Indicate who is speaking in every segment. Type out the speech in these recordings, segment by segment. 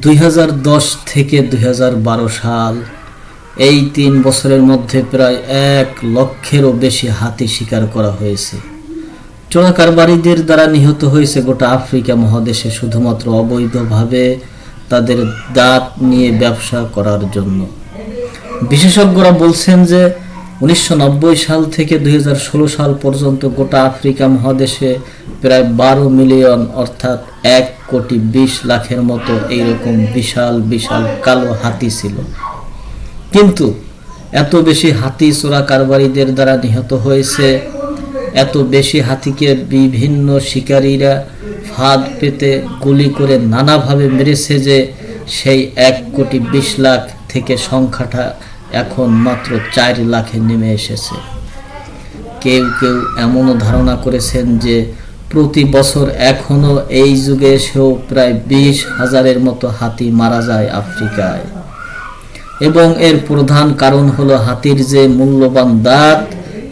Speaker 1: দুই হাজার দশ থেকে দুই হাজার বারো সাল, এই তিন বছরের মধ্যে প্রায় এক লক্ষেরও বেশি হাতি শিকার করা হয়েছে। চোরাকারবারীদের দ্বারা নিহত হয়েছে গোটা আফ্রিকা মহাদেশে শুধুমাত্র অবৈধভাবে তাদের দাঁত নিয়ে ব্যবসা করার জন্য। বিশেষজ্ঞরা বলছেন যে উনিশশো নব্বই সাল থেকে দুই হাজার ষোলো সাল পর্যন্ত গোটা আফ্রিকা মহাদেশে প্রায় বারো মিলিয়ন, অর্থাৎ এক কোটি বিশ লাখের মতো এইরকম বিশাল বিশাল কালো হাতি ছিল। কিন্তু এত বেশি হাতি চোরা কারবারিদের দ্বারা নিহত হয়েছে, এত বেশি হাতিকে বিভিন্ন শিকারীরা ফাঁদ পেতে গুলি করে নানাভাবে মেরেছে যে সেই এক কোটি বিশ লাখ থেকে সংখ্যাটা এখন মাত্র চার লাখে নেমে এসেছে। কেউ কেউ এমনও ধারণা করেছেন যে প্রতি বছর এখনও এই যুগে এসেও প্রায় বিশ হাজারের মতো হাতি মারা যায় আফ্রিকায়। এবং এর প্রধান কারণ হলো হাতির যে মূল্যবান দাঁত,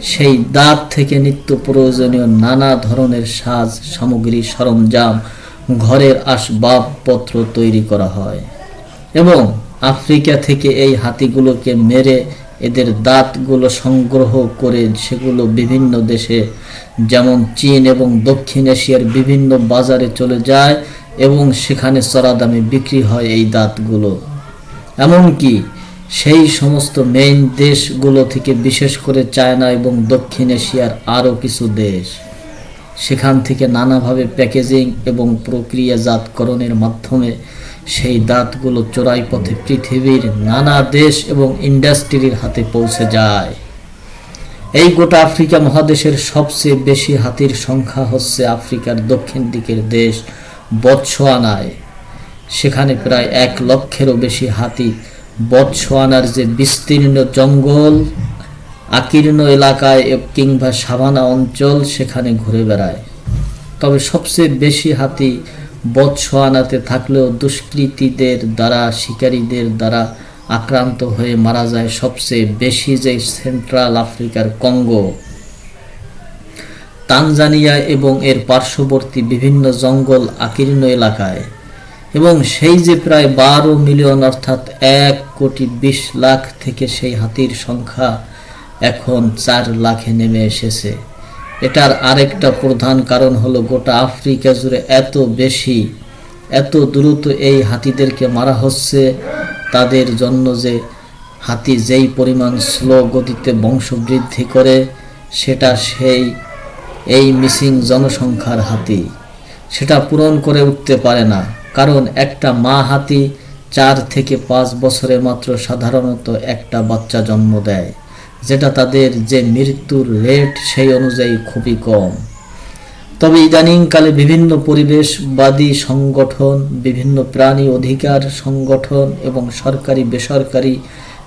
Speaker 1: সেই দাঁত থেকে নিত্য প্রয়োজনীয় নানা ধরনের সাজ, সামগ্রী, সরঞ্জাম, ঘরের আসবাবপত্র তৈরি করা হয়। এবং আফ্রিকা থেকে এই হাতিগুলোকে মেরে এদের দাঁতগুলো সংগ্রহ করে সেগুলো বিভিন্ন দেশে, যেমন চীন এবং দক্ষিণ এশিয়ার বিভিন্ন বাজারে চলে যায় এবং সেখানে চড়া দামে বিক্রি হয় এই দাঁতগুলো। এমনকি সেই সমস্ত মেইন দেশগুলো থেকে, বিশেষ করে চায়না এবং দক্ষিণ এশিয়ার আরও কিছু দেশ, সেখান থেকে নানাভাবে প্যাকেজিং এবং প্রক্রিয়াজাতকরণের মাধ্যমে সেই দাঁতগুলো চোরাই পথে পৃথিবীর নানা দেশ এবং ইন্ডাস্ট্রির হাতে পৌঁছে যায়। এই গোটা আফ্রিকা মহাদেশের সবচেয়ে বেশি হাতির সংখ্যা হচ্ছে আফ্রিকার দক্ষিণ দিকের দেশ বৎসোয়ানায়। সেখানে প্রায় এক লক্ষেরও বেশি হাতি বৎসোয়ানার যে বিস্তীর্ণ জঙ্গল, আকীর্ণ এলাকায় কিংবা সাভানা অঞ্চল, সেখানে ঘুরে বেড়ায়। তবে সবচেয়ে বেশি হাতি বৎসোয়ানাতে থাকলেও দুষ্কৃতীদের দ্বারা, শিকারীদের দ্বারা আক্রান্ত হয়ে মারা যায় সবচেয়ে বেশি যে সেন্ট্রাল আফ্রিকার কঙ্গো। তানজানিয়া এবং এর পার্শ্ববর্তী বিভিন্ন জঙ্গল আকীর্ণ এলাকায়। এবং সেই যে প্রায় বারো মিলিয়ন অর্থাৎ এক কোটি বিশ লাখ থেকে সেই হাতির সংখ্যা এখন চার লাখে নেমে এসেছে। এটার আরেকটা প্রধান কারণ হলো গোটা আফ্রিকা জুড়ে এত বেশি, এত দ্রুত এই হাতিদেরকে মারা হচ্ছে, তাদের জন্য যে হাতি যেই পরিমাণ স্লো গতিতে বংশবৃদ্ধি করে, সেটা সেই, এই মিসিং জনসংখ্যার হাতি। সেটা পূরণ করে উঠতে পারে না। কারণ একটা মা হাতি চার থেকে পাঁচ বছরে মাত্র সাধারণত একটা বাচ্চা জন্ম দেয়। যেটা তাদের যে মৃত্যুর রেট সেই অনুযায়ী খুবই কম। তবে ইদানিংকালে বিভিন্ন পরিবেশবাদী সংগঠন, বিভিন্ন প্রাণী অধিকার সংগঠন এবং সরকারি, বেসরকারি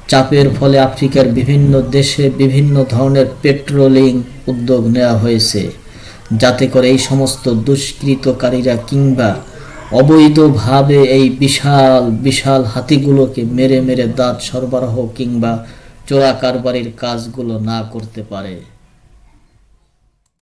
Speaker 1: চাপের ফলে আফ্রিকার বিভিন্ন দেশে বিভিন্ন ধরনের পেট্রোলিং উদ্যোগ নেওয়া হয়েছে। যাতে করে এই সমস্ত দুষ্কৃতকারীরা কিংবা অবৈধভাবে এই বিশাল বিশাল হাতিগুলোকে মেরে মেরে দাঁত সরবরাহ কিংবা চোরা কারবারির কাজগুলো না করতে পারে।